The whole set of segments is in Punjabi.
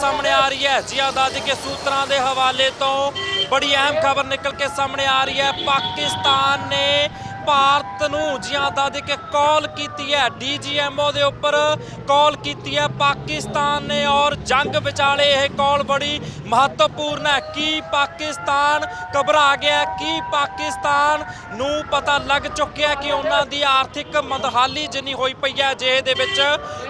ਸਾਹਮਣੇ ਆ ਰਹੀ ਹੈ। ਜੀ ਆਜ਼ਾਦੀ ਕੇ ਸੂਤਰਾਂ ਦੇ ਹਵਾਲੇ ਤੋਂ ਬੜੀ ਅਹਿਮ ਖਬਰ ਨਿਕਲ ਕੇ ਸਾਹਮਣੇ ਆ ਰਹੀ ਹੈ। ਪਾਕਿਸਤਾਨ ਨੇ ਭਾਰਤ ਨੂੰ, ਜੀ ਆਜ਼ਾਦੀ ਕੇ ਕਾਲ ਕੀਤੀ ਹੈ। ਡੀਜੀਐਮਓ ਦੇ ਉੱਪਰ ਕਾਲ ਕੀਤੀ ਹੈ। ਪਾਕਿਸਤਾਨ ਨੇ ਔਰ ਜੰਗ ਵਿਚਾਲੇ ਇਹ ਕਾਲ ਬੜੀ ਮਹੱਤਵਪੂਰਨ ਹੈ। ਕੀ ਪਾਕਿਸਤਾਨ ਘਬਰਾ ਗਿਆ? ਕੀ ਪਾਕਿਸਤਾਨ ਨੂੰ ਪਤਾ ਲੱਗ ਚੁੱਕਿਆ ਕਿ ਉਹਨਾਂ ਦੀ ਆਰਥਿਕ ਮੰਦਹਾਲੀ ਜਿੰਨੀ ਹੋਈ ਪਈ ਹੈ ਜੇ ਦੇ ਵਿੱਚ,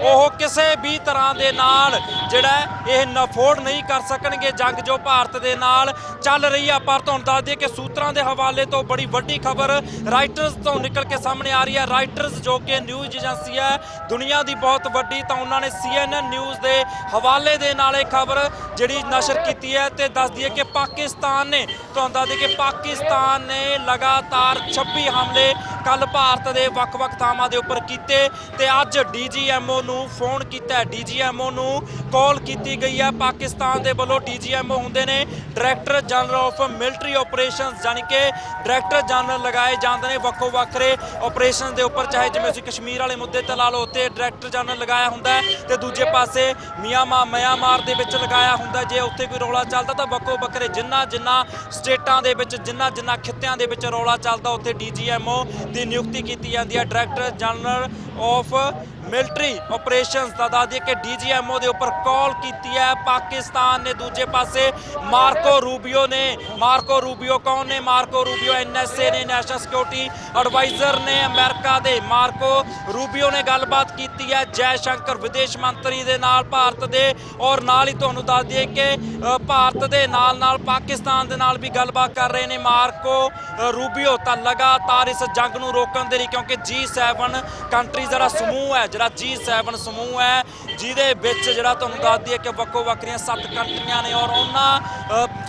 ਉਹ ਕਿਸੇ ਵੀ ਤਰ੍ਹਾਂ ਦੇ ਨਾਲ ਜਿਹੜਾ ਇਹ ਨਫੋੜ ਨਹੀਂ ਕਰ ਸਕਣਗੇ, ਜੰਗ ਜੋ ਭਾਰਤ ਦੇ ਨਾਲ ਚੱਲ ਰਹੀ ਹੈ ਪਰ ਤੁਹਾਨੂੰ ਦੱਸ ਦਈਏ ਕਿ ਸੂਤਰਾਂ ਦੇ ਹਵਾਲੇ ਤੋਂ ਬੜੀ ਵੱਡੀ ਖਬਰ ਰਾਈਟਰਸ ਤੋਂ ਨਿਕਲ ਕੇ ਸਾਹਮਣੇ ਆ ਰਹੀ ਹੈ। ਰਾਈਟਰਸ ਜੋ ਕਿ ਨਿਊਜ਼ ਏਜੰਸੀ ਹੈ, ਦੁਨੀਆ ਦੀ ਬਹੁਤ ਵੱਡੀ ਤਾਂ ਉਹਨਾਂ ਨੇ ਸੀ CNN ਨਿਊਜ਼ ਦੇ ਹਵਾਲੇ ਦੇ ਨਾਲ ਇਹ ਖਬਰ ਜਿਹੜੀ ਨਸ਼ਰ ਕੀਤੀ ਹੈ ਤੇ ਦੱਸਦੀ ਹੈ ਕਿ ਪਾਕਿਸਤਾਨ ਨੇ, ਤੁਹਾਨੂੰ ਦੱਸ ਦਈਏ ਕਿ ਪਾਕਿਸਤਾਨ ਨੇ ਲਗਾਤਾਰ 26 ਹਮਲੇ ਕੱਲ ਭਾਰਤ ਦੇ ਵੱਖ-ਵੱਖ ਥਾਵਾਂ ਦੇ ਉੱਪਰ ਕੀਤੇ ਤੇ ਅੱਜ ਡੀਜੀਐਮਓ ਨੂੰ ਫੋਨ ਕੀਤਾ ਡੀਜੀਐਮਓ ਨੂੰ ਕਾਲ ਕੀਤੀ ਗਈ ਹੈ। ਪਾਕਿਸਤਾਨ ਦੇ ਵੱਲੋਂ ਡੀਜੀਐਮਓ ਹੁੰਦੇ ਨੇ director general of military operations, ਯਾਨੀ ਕਿ ਡਾਇਰੈਕਟਰ ਜਨਰਲ ਲਗਾਏ ਜਾਂਦੇ ਨੇ ਵੱਖੋ ਵੱਖਰੇ ਆਪਰੇਸ਼ਨ ਦੇ ਉੱਪਰ, ਚਾਹੇ ਜਿਵੇਂ ਅਸੀਂ ਕਸ਼ਮੀਰ ਵਾਲੇ ਮੁੱਦੇ ਤੇ ਲਾ ਲਓ ਤੇ ਡਾਇਰੈਕਟਰ ਜਨਰਲ ਲਗਾਇਆ ਹੁੰਦਾ ਤੇ ਦੂਜੇ ਪਾਸੇ ਮਿਆਂਮਾਰ ਮਿਆਂਮਾਰ ਦੇ ਵਿੱਚ ਲਗਾਇਆ ਹੁੰਦਾ ਜੇ ਉੱਥੇ ਕੋਈ ਰੌਲਾ ਚੱਲਦਾ ਤਾਂ ਵੱਖੋ ਵੱਖਰੇ ਜਿੰਨਾ ਜਿੰਨਾ ਸਟੇਟਾਂ ਦੇ ਵਿੱਚ, ਜਿੰਨਾ ਜਿੰਨਾ ਖਿੱਤਿਆਂ ਦੇ ਵਿੱਚ ਰੌਲਾ ਚੱਲਦਾ, ਉੱਥੇ ਡੀਜੀਐਮਓ ਦੀ ਨਿਯੁਕਤੀ ਕੀਤੀ ਜਾਂਦੀ ਹੈ। Director general of military operations ਦਾ ਦੱਸ ਦਈਏ ਕਿ ਡੀਜੀਐਮਓ ਦੇ ਉੱਪਰ ਕਾਲ ਕੀਤੀ ਹੈ। ਪਾਕਿਸਤਾਨ ਨੇ ਦੂਜੇ ਪਾਸੇ ਮਾਰਕੋ ਰੂਬੀਓ ਨੇ। ਮਾਰਕੋ ਰੂਬੀਓ ਕੌਣ ਨੇ? ਮਾਰਕੋ ਰੂਬੀਓ ਐਨਐਸਏ ਨੇ, ਨੈਸ਼ਨਲ ਸਿਕਿਉਰਿਟੀ ਐਡਵਾਈਜ਼ਰ ਨੇ ਅਮਰੀਕਾ ਦੇ। ਮਾਰਕੋ ਰੂਬੀਓ ਨੇ ਗੱਲਬਾਤ ਕੀਤੀ ਹੈ ਜੈ ਸ਼ੰਕਰ ਵਿਦੇਸ਼ ਮੰਤਰੀ ਦੇ ਨਾਲ ਭਾਰਤ ਦੇ। ਔਰ ਨਾਲ ਹੀ ਤੁਹਾਨੂੰ ਦੱਸ ਦਈਏ ਕਿ ਭਾਰਤ ਦੇ ਨਾਲ ਨਾਲ ਪਾਕਿਸਤਾਨ ਦੇ ਨਾਲ ਵੀ ਗੱਲਬਾਤ ਕਰ ਰਹੇ ਨੇ। ਮਾਰਕੋ ਰੂਬੀਓ ਤਾਂ ਲਗਾਤਾਰ ਇਸ ਜੰਗ ਨੂੰ ਰੋਕਣ ਦੇ ਲਈ ਕਿਉਂਕਿ G7 ਕੰਟਰੀ ਜਿਹੜਾ ਸਮੂਹ ਹੈ ਜਿਹੜਾ ਜੀ G7 ਸਮੂਹ ਹੈ। ਜਿਹਦੇ ਵਿੱਚ ਜਿਹੜਾ ਤੁਹਾਨੂੰ ਦੱਸ ਦਈਏ ਕਿ ਵੱਖੋ ਵੱਖਰੀਆਂ ਸੱਤ ਕੰਟਰੀਆਂ ਨੇ ਔਰ ਉਹਨਾਂ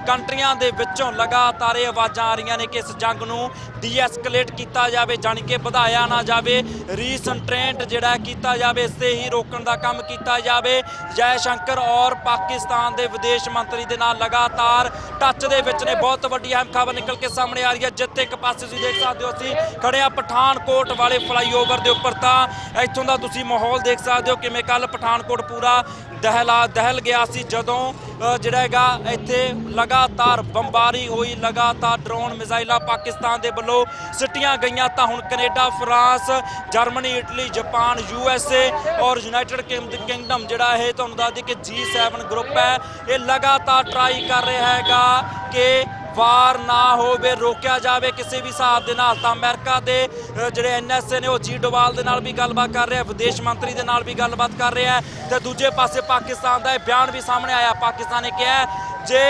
ਕੰਟਰੀਆਂ ਦੇ ਵਿੱਚੋਂ ਲਗਾਤਾਰ ਇਹ ਆਵਾਜ਼ਾਂ ਆ ਰਹੀਆਂ ਨੇ ਕਿ ਇਸ ਜੰਗ ਨੂੰ ਡੀਐਸਕੇਲੇਟ ਕੀਤਾ ਜਾਵੇ, ਜਾਣੀ ਕਿ ਵਧਾਇਆ ਨਾ ਜਾਵੇ ਰੀਸੈਂਟਰੇਂਟ ਜਿਹੜਾ ਕੀਤਾ ਜਾਵੇ, ਇਸ 'ਤੇ ਹੀ ਰੋਕਣ ਦਾ ਕੰਮ ਕੀਤਾ ਜਾਵੇ। ਜੈ ਸ਼ੰਕਰ ਔਰ ਪਾਕਿਸਤਾਨ ਦੇ ਵਿਦੇਸ਼ ਮੰਤਰੀ ਦੇ ਨਾਲ ਲਗਾਤਾਰ ਟੱਚ ਦੇ ਵਿੱਚ ਨੇ। ਬਹੁਤ ਵੱਡੀ ਅਹਿਮ ਖਬਰ ਨਿਕਲ ਕੇ ਸਾਹਮਣੇ ਆ ਰਹੀ ਹੈ। ਜਿੱਥੇ ਇੱਕ ਪਾਸੇ ਤੁਸੀਂ ਦੇਖ ਸਕਦੇ ਹੋ, ਅਸੀਂ ਖੜੇ ਆ ਪਠਾਨਕੋਟ ਵਾਲੇ ਫਲਾਈਓਵਰ ਦੇ ਉੱਪਰ ਤਾਂ ਇੱਥੋਂ ਦਾ ਤੁਸੀਂ ਮਾਹੌਲ ਦੇਖ ਸਕਦੇ ਹੋ, ਕਿਵੇਂ ਕੱਲ ਪਠਾਨਕੋਟ ਪੂਰਾ ਦਹਿਲਾ ਦਹਿਲ ਗਿਆ ਸੀ ਜਦੋਂ ਜਿਹੜਾ ਹੈਗਾ ਇੱਥੇ ਲਗਾਤਾਰ ਬੰਬਾਰੀ ਹੋਈ, ਲਗਾਤਾਰ ਡਰੋਨ ਮਿਜ਼ਾਈਲਾਂ ਪਾਕਿਸਤਾਨ ਦੇ ਵੱਲੋਂ ਸਿੱਟੀਆਂ ਗਈਆਂ ਤਾਂ ਹੁਣ Canada, France, Germany, Italy, Japan, U S A ਔਰ ਯੂਨਾਈਟਿਡ ਕਿੰਗਡਮ ਜਿਹੜਾ ਇਹ ਤੁਹਾਨੂੰ ਦੱਸ ਦਈਏ ਕਿ G7 ਗਰੁੱਪ ਹੈ, ਇਹ ਲਗਾਤਾਰ ਟਰਾਈ ਕਰ ਰਿਹਾ ਹੈਗਾ ਕਿ ਵਾਰ ਨਾ ਹੋਵੇ ਰੋਕਿਆ ਜਾਵੇ ਕਿਸੇ ਵੀ ਹਿਸਾਬ ਦੇ ਨਾਲ ਤਾਂ ਅਮਰੀਕਾ ਦੇ ਅ, ਜਿਹੜੇ ਐਨਐਸਏ ਨੇ ਉਹ ਜੀ ਡੋਵਾਲ ਦੇ ਨਾਲ ਵੀ ਗੱਲਬਾਤ ਕਰ ਰਿਹਾ ਵਿਦੇਸ਼ ਮੰਤਰੀ ਦੇ ਨਾਲ ਵੀ ਗੱਲਬਾਤ ਕਰ ਰਿਹਾ ਹੈ ਤੇ ਦੂਜੇ ਪਾਸੇ ਪਾਕਿਸਤਾਨ ਦਾ ਇਹ ਬਿਆਨ ਵੀ ਸਾਹਮਣੇ ਆਇਆ। ਪਾਕਿਸਤਾਨ ਨੇ ਕਿਹਾ ਜੇ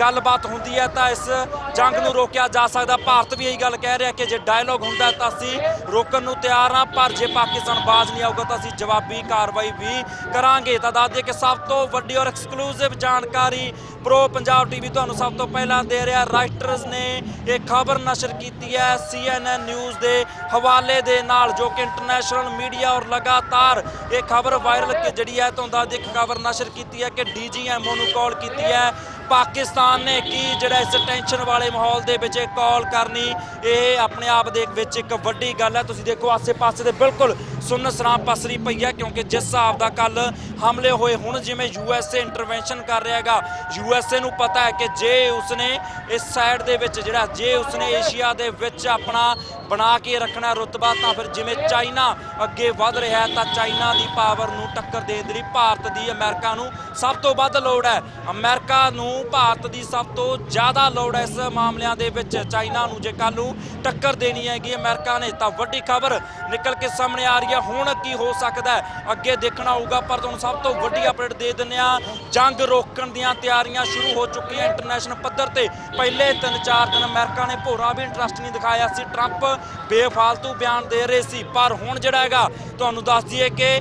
ਗੱਲਬਾਤ ਹੁੰਦੀ ਹੈ ਤਾਂ ਇਸ ਜੰਗ ਨੂੰ ਰੋਕਿਆ ਜਾ ਸਕਦਾ। ਭਾਰਤ ਵੀ ਇਹੀ ਗੱਲ ਕਹਿ ਰਿਹਾ ਕਿ ਜੇ ਡਾਇਲੋਗ ਹੁੰਦਾ ਤਾਂ ਅਸੀਂ ਰੋਕਣ ਨੂੰ ਤਿਆਰ ਹਾਂ ਪਰ ਜੇ ਪਾਕਿਸਤਾਨ ਬਾਜ਼ ਨਹੀਂ ਆਊਗਾ ਤਾਂ ਅਸੀਂ ਜਵਾਬੀ ਕਾਰਵਾਈ ਵੀ ਕਰਾਂਗੇ। ਤਾਂ ਦੱਸ ਦਈਏ ਕਿ ਸਭ ਤੋਂ ਵੱਡੀ ਔਰ ਐਕਸਕਲੂਸਿਵ ਜਾਣਕਾਰੀ ਪ੍ਰੋ ਪੰਜਾਬ ਟੀਵੀ ਤੁਹਾਨੂੰ ਸਭ ਤੋਂ ਪਹਿਲਾਂ ਦੇ ਰਿਹਾ ਰਾਈਟਰਸ ਨੇ ਇਹ ਖਬਰ ਨਸ਼ਰ ਕੀਤੀ ਹੈ CNN ਨਿਊਜ਼ ਦੇ ਹਵਾਲੇ ਦੇ ਨਾਲ, ਜੋ ਕਿ ਇੰਟਰਨੈਸ਼ਨਲ ਮੀਡੀਆ ਔਰ ਲਗਾਤਾਰ ਇਹ ਖਬਰ ਵਾਇਰਲ ਜਿਹੜੀ ਹੈ, ਤੁਹਾਨੂੰ ਦੱਸ ਦਈਏ ਖਬਰ ਨਸ਼ਰ ਕੀਤੀ ਹੈ, ਕਿ ਡੀਜੀਐਮਓ ਨੂੰ ਕਾਲ ਕੀਤੀ ਹੈ। ਪਾਕਿਸਤਾਨ ਨੇ ਕੀ ਜਿਹੜਾ ਇਸ ਟੈਨਸ਼ਨ ਵਾਲੇ ਮਾਹੌਲ ਦੇ ਵਿੱਚ ਇਹ ਕਾਲ ਕਰਨੀ, ਇਹ ਆਪਣੇ ਆਪ ਦੇ ਵਿੱਚ ਇੱਕ ਵੱਡੀ ਗੱਲ ਹੈ। ਤੁਸੀਂ ਦੇਖੋ ਆਸੇ-ਪਾਸੇ ਦੇ ਬਿਲਕੁਲ ਸੁੰਨ ਸਰਾਪ ਪਸਰੀ ਪਈ ਹੈ, ਕਿਉਂਕਿ ਜਿਸ ਹਿਸਾਬ ਦਾ ਕੱਲ ਹਮਲੇ ਹੋਏ ਹੁਣ ਜਿਵੇਂ ਯੂਐਸਏ ਇੰਟਰਵੈਂਸ਼ਨ ਕਰ ਰਿਹਾ ਹੈਗਾ ਯੂਐਸਏ ਨੂੰ ਪਤਾ ਹੈ ਕਿ ਜੇ ਉਸਨੇ ਇਸ ਸਾਈਡ ਦੇ ਵਿੱਚ ਜਿਹੜਾ, ਜੇ ਉਸਨੇ ਏਸ਼ੀਆ ਦੇ ਵਿੱਚ ਆਪਣਾ ਬਣਾ ਕੇ ਰੱਖਣਾ ਰੁਤਬਾ, ਤਾਂ ਫਿਰ ਜਿਵੇਂ ਚਾਈਨਾ ਅੱਗੇ ਵੱਧ ਰਿਹਾ ਹੈ, ਤਾਂ ਚਾਈਨਾ ਦੀ ਪਾਵਰ ਨੂੰ ਟੱਕਰ ਦੇਣ ਦੇ ਲਈ ਭਾਰਤ ਦੀ ਅਮਰੀਕਾ ਨੂੰ ਸਭ ਤੋਂ ਵੱਧ ਲੋੜ ਹੈ। ਅਮਰੀਕਾ ਨੂੰ ਭਾਰਤ ਦੀ ਸਭ ਤੋਂ ਜ਼ਿਆਦਾ ਲੋੜ ਹੈ ਇਸ ਮਾਮਲਿਆਂ ਦੇ ਵਿੱਚ। ਚਾਈਨਾ ਨੂੰ ਜੇ ਕੱਲ ਨੂੰ ਟੱਕਰ ਦੇਣੀ ਹੈਗੀ, ਅਮਰੀਕਾ ਨੇ ਤਾਂ ਵੱਡੀ ਖਬਰ ਨਿਕਲ ਕੇ ਸਾਹਮਣੇ ਆ ਰਹੀ ਹੈ। ਹੁਣ ਕੀ ਹੋ ਸਕਦਾ ਹੈ? ਅੱਗੇ ਦੇਖਣਾ ਹੋਊਗਾ, ਪਰ ਤੁਹਾਨੂੰ ਸਭ ਤੋਂ ਵੱਡੀ ਅਪਡੇਟ ਦੇ ਦਿੰਦੇ ਆ ਜੰਗ ਰੋਕਣ ਦੀਆਂ ਤਿਆਰੀਆਂ ਸ਼ੁਰੂ ਹੋ ਚੁੱਕੀਆਂ ਇੰਟਰਨੈਸ਼ਨਲ ਪੱਧਰ ਤੇ। ਪਹਿਲੇ 3-4 ਦਿਨ ਅਮਰੀਕਾ ਨੇ ਭੋਰਾ ਵੀ ਇੰਟਰਸਟ ਨਹੀਂ ਦਿਖਾਇਆ ਸੀ। ਟਰੰਪ ਬੇਫਾਲਤੂ ਬਿਆਨ ਦੇ ਰਹੇ ਸੀ। ਪਰ ਹੁਣ ਜਿਹੜਾ ਹੈਗਾ, ਤੁਹਾਨੂੰ ਦੱਸ ਦਈਏ ਕਿ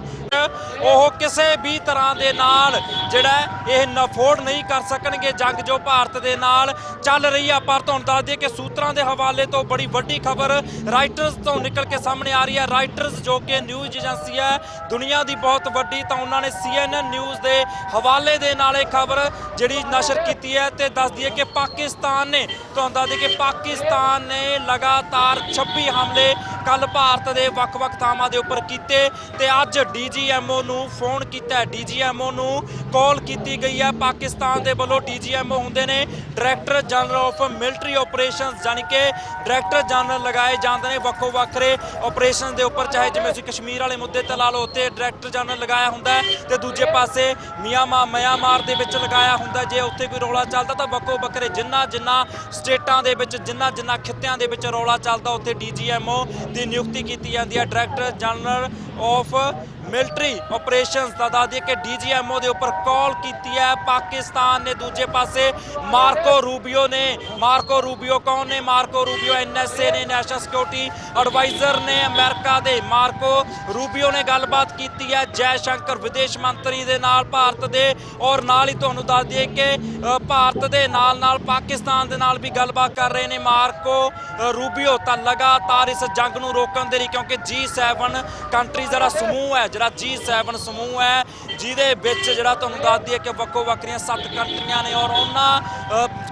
ਉਹ ਕਿਸੇ ਵੀ ਤਰ੍ਹਾਂ ਦੇ ਨਾਲ ਜਿਹੜਾ ਇਹ ਨਫੋਰਡ ਨਹੀਂ ਕਰ ਸਕਣਗੇ। ਜੰਗ ਜੋ ਭਾਰਤ ਦੇ ਨਾਲ ਚੱਲ ਰਹੀ ਆ। ਪਰ ਤੁਹਾਨੂੰ ਦੱਸ ਦਈਏ ਕਿ ਸੂਤਰਾਂ ਦੇ ਹਵਾਲੇ ਤੋਂ ਬੜੀ ਵੱਡੀ ਖਬਰ ਰਾਈਟਰਸ ਤੋਂ ਨਿਕਲ ਕੇ ਸਾਹਮਣੇ ਆ ਰਹੀ ਹੈ ਰਾਈਟਰਸ ਜੋ ਕਿ ਨਿਊਜ਼ ਏਜੰਸੀ ਹੈ, ਦੁਨੀਆ ਦੀ ਬਹੁਤ ਵੱਡੀ, ਤਾਂ ਉਹਨਾਂ ਨੇ CNN ਨਿਊਜ਼ ਦੇ ਹਵਾਲੇ ਦੇ ਨਾਲ ਇਹ ਖਬਰ ਜਿਹੜੀ ਨਸ਼ਰ ਕੀਤੀ ਹੈ ਤੇ ਦੱਸ ਦਈਏ ਕਿ ਪਾਕਿਸਤਾਨ ਨੇ, ਤੁਹਾਨੂੰ ਦੱਸ ਦਈਏ ਕਿ ਪਾਕਿਸਤਾਨ ਨੇ ਲਗਾਤਾਰ 26 ਹਮਲੇ ਕੱਲ ਭਾਰਤ ਦੇ ਵੱਖ-ਵੱਖ ਥਾਵਾਂ ਦੇ ਉੱਪਰ ਕੀਤੇ ਤੇ ਅੱਜ ਡੀਜੀਐਮਓ ਨੂੰ ਫੋਨ ਕੀਤਾ ਹੈ। ਡੀਜੀਐਮਓ ਨੂੰ ਕਾਲ ਕੀਤੀ ਗਈ ਹੈ। ਪਾਕਿਸਤਾਨ ਦੇ ਵੱਲੋਂ ਡੀਜੀਐਮਓ ਹੁੰਦੇ ਨੇ director general of military operations ਯਾਨੀ ਕਿ ਡਾਇਰੈਕਟਰ ਜਨਰਲ ਲਗਾਏ ਜਾਂਦੇ ਨੇ ਵੱਖੋ ਵੱਖਰੇ ਆਪਰੇਸ਼ਨ ਦੇ ਉੱਪਰ, ਚਾਹੇ ਜਿਵੇਂ ਅਸੀਂ ਕਸ਼ਮੀਰ ਵਾਲੇ ਮੁੱਦੇ ਤੇ ਲਾ ਲਓ, ਉੱਥੇ ਡਾਇਰੈਕਟਰ ਜਨਰਲ ਲਗਾਇਆ ਹੁੰਦਾ ਹੈ ਤੇ ਦੂਜੇ ਪਾਸੇ ਮਿਆਂਮਾਰ ਮਿਆਂਮਾਰ ਦੇ ਵਿੱਚ ਲਗਾਇਆ ਹੁੰਦਾ ਜੇ ਉੱਥੇ ਕੋਈ ਰੌਲਾ ਚੱਲਦਾ ਤਾਂ ਵੱਖੋ ਵੱਖਰੇ ਜਿੰਨਾ ਜਿੰਨਾ ਸਟੇਟਾਂ ਦੇ ਵਿੱਚ ਜਿੰਨਾ ਜਿੰਨਾ ਖਿੱਤਿਆਂ ਦੇ ਵਿੱਚ ਰੌਲਾ ਚੱਲਦਾ, ਉੱਥੇ ਡੀਜੀਐਮਓ ਦੀ ਨਿਯੁਕਤੀ ਕੀਤੀ ਜਾਂਦੀ ਹੈ। Director general of military operations ਦਾ ਦੱਸ ਦਈਏ ਕਿ ਡੀਜੀਐਮਓ ਦੇ ਉੱਪਰ ਕਾਲ ਕੀਤੀ ਹੈ। ਪਾਕਿਸਤਾਨ ਨੇ ਦੂਜੇ ਪਾਸੇ ਮਾਰਕੋ ਰੂਬੀਓ ਨੇ। ਮਾਰਕੋ ਰੂਬੀਓ ਕੌਣ ਨੇ? ਮਾਰਕੋ ਰੂਬੀਓ ਐਨਐਸਏ ਨੇ, ਨੈਸ਼ਨਲ ਸਿਕਿਉਰਿਟੀ ਐਡਵਾਈਜ਼ਰ ਨੇ ਅਮਰੀਕਾ ਦੇ। ਮਾਰਕੋ ਰੂਬੀਓ ਨੇ ਗੱਲਬਾਤ ਕੀਤੀ ਹੈ ਜੈ ਸ਼ੰਕਰ ਵਿਦੇਸ਼ ਮੰਤਰੀ ਦੇ ਨਾਲ ਭਾਰਤ ਦੇ। ਔਰ ਨਾਲ ਹੀ ਤੁਹਾਨੂੰ ਦੱਸ ਦਈਏ ਕਿ ਭਾਰਤ ਦੇ ਨਾਲ ਨਾਲ ਪਾਕਿਸਤਾਨ ਦੇ ਨਾਲ ਵੀ ਗੱਲਬਾਤ ਕਰ ਰਹੇ ਨੇ। ਮਾਰਕੋ ਰੂਬੀਓ ਤਾਂ ਲਗਾਤਾਰ ਇਸ ਜੰਗ ਨੂੰ ਰੋਕਣ ਦੇ ਲਈ ਕਿਉਂਕਿ G7 ਕੰਟਰੀਜ਼ ਜਿਹੜਾ ਸਮੂਹ ਹੈ ਜਿਹੜਾ G7 ਸਮੂਹ ਹੈ, ਜਿਹਦੇ ਵਿੱਚ ਜਿਹੜਾ ਤੁਹਾਨੂੰ ਦੱਸ ਦਈਏ ਕਿ ਵੱਖੋ ਵੱਖਰੀਆਂ ਸੱਤ ਕੰਟਰੀਆਂ ਨੇ ਔਰ ਉਹਨਾਂ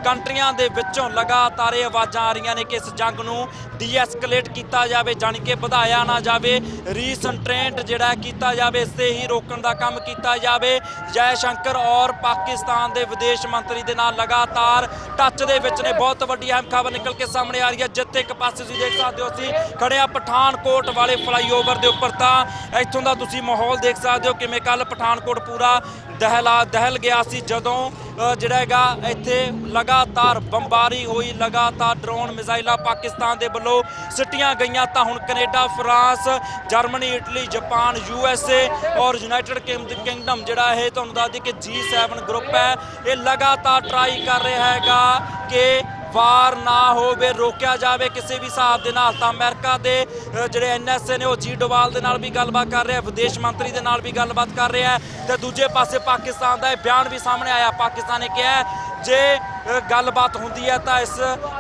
ਕੰਟਰੀਆਂ ਦੇ ਵਿੱਚੋਂ ਲਗਾਤਾਰ ਇਹ ਆਵਾਜ਼ਾਂ ਆ ਰਹੀਆਂ ਨੇ ਕਿ ਇਸ ਜੰਗ ਨੂੰ ਡੀਐਸਕੇਲੇਟ ਕੀਤਾ ਜਾਵੇ, ਜਾਣੀ ਕਿ ਵਧਾਇਆ ਨਾ ਜਾਵੇ ਰੀਸੈਂਟਰੇਂਟ ਜਿਹੜਾ ਕੀਤਾ ਜਾਵੇ ਇਸ ਤੇ ਹੀ ਰੋਕਣ ਦਾ ਕੰਮ ਕੀਤਾ ਜਾਵੇ। ਜੈ ਸ਼ੰਕਰ ਔਰ ਪਾਕਿਸਤਾਨ ਦੇ ਵਿਦੇਸ਼ ਮੰਤਰੀ ਦੇ ਨਾਲ ਲਗਾਤਾਰ ਟੱਚ ਦੇ ਵਿੱਚ ਨੇ, ਬਹੁਤ ਵੱਡੀ ਅਹਿਮ ਖਬਰ ਨਿਕਲ ਕੇ ਸਾਹਮਣੇ ਆ ਰਹੀ ਹੈ। ਜਿੱਥੇ ਇੱਕ ਪਾਸੇ ਤੁਸੀਂ ਦੇਖ ਸਕਦੇ ਹੋ, ਅਸੀਂ ਖੜੇ ਆ ਪਠਾਨਕੋਟ ਵਾਲੇ ਫਲਾਈਓਵਰ ਦੇ ਉੱਪਰ ਤਾਂ ਇੱਥੋਂ ਦਾ ਤੁਸੀਂ ਮਾਹੌਲ ਦੇਖ ਸਕਦੇ ਹੋ ਕਿਵੇਂ ਕੱਲ ਪਠਾਨਕੋਟ ਪੂਰਾ ਦਹਿਲਾ ਦਹਿਲ ਗਿਆ ਸੀ ਜਦੋਂ ਜਿਹੜਾ ਹੈਗਾ ਇੱਥੇ ਲਗਾਤਾਰ ਬੰਬਾਰੀ ਹੋਈ, ਲਗਾਤਾਰ ਡਰੋਨ ਮਿਜ਼ਾਈਲਾਂ ਪਾਕਿਸਤਾਨ ਦੇ ਵੱਲੋਂ ਸਿੱਟੀਆਂ ਗਈਆਂ ਤਾਂ ਹੁਣ Canada, France, Germany, Italy, Japan, U S A ਔਰ ਯੂਨਾਈਟਿਡ ਕਿੰਗਡਮ ਜਿਹੜਾ ਇਹ ਤੁਹਾਨੂੰ ਦੱਸ ਦਈਏ ਕਿ G7 ਗਰੁੱਪ ਹੈ, ਇਹ ਲਗਾਤਾਰ ਟਰਾਈ ਕਰ ਰਿਹਾ ਹੈਗਾ ਕਿ ਵਾਰ ਨਾ ਹੋਵੇ ਰੋਕਿਆ ਜਾਵੇ ਕਿਸੇ ਵੀ ਹਿਸਾਬ ਦੇ ਨਾਲ ਤਾਂ ਅਮਰੀਕਾ ਦੇ ਅ, ਜਿਹੜੇ ਐਨਐਸਏ ਨੇ ਉਹ ਜੀ ਡੋਵਾਲ ਦੇ ਨਾਲ ਵੀ ਗੱਲਬਾਤ ਕਰ ਰਿਹਾ ਵਿਦੇਸ਼ ਮੰਤਰੀ ਦੇ ਨਾਲ ਵੀ ਗੱਲਬਾਤ ਕਰ ਰਿਹਾ ਹੈ। ਤੇ ਦੂਜੇ ਪਾਸੇ ਪਾਕਿਸਤਾਨ ਦਾ ਇਹ ਬਿਆਨ ਵੀ ਸਾਹਮਣੇ ਆਇਆ। ਪਾਕਿਸਤਾਨ ਨੇ ਕਿਹਾ ਜੇ ਗੱਲਬਾਤ ਹੁੰਦੀ ਹੈ ਤਾਂ ਇਸ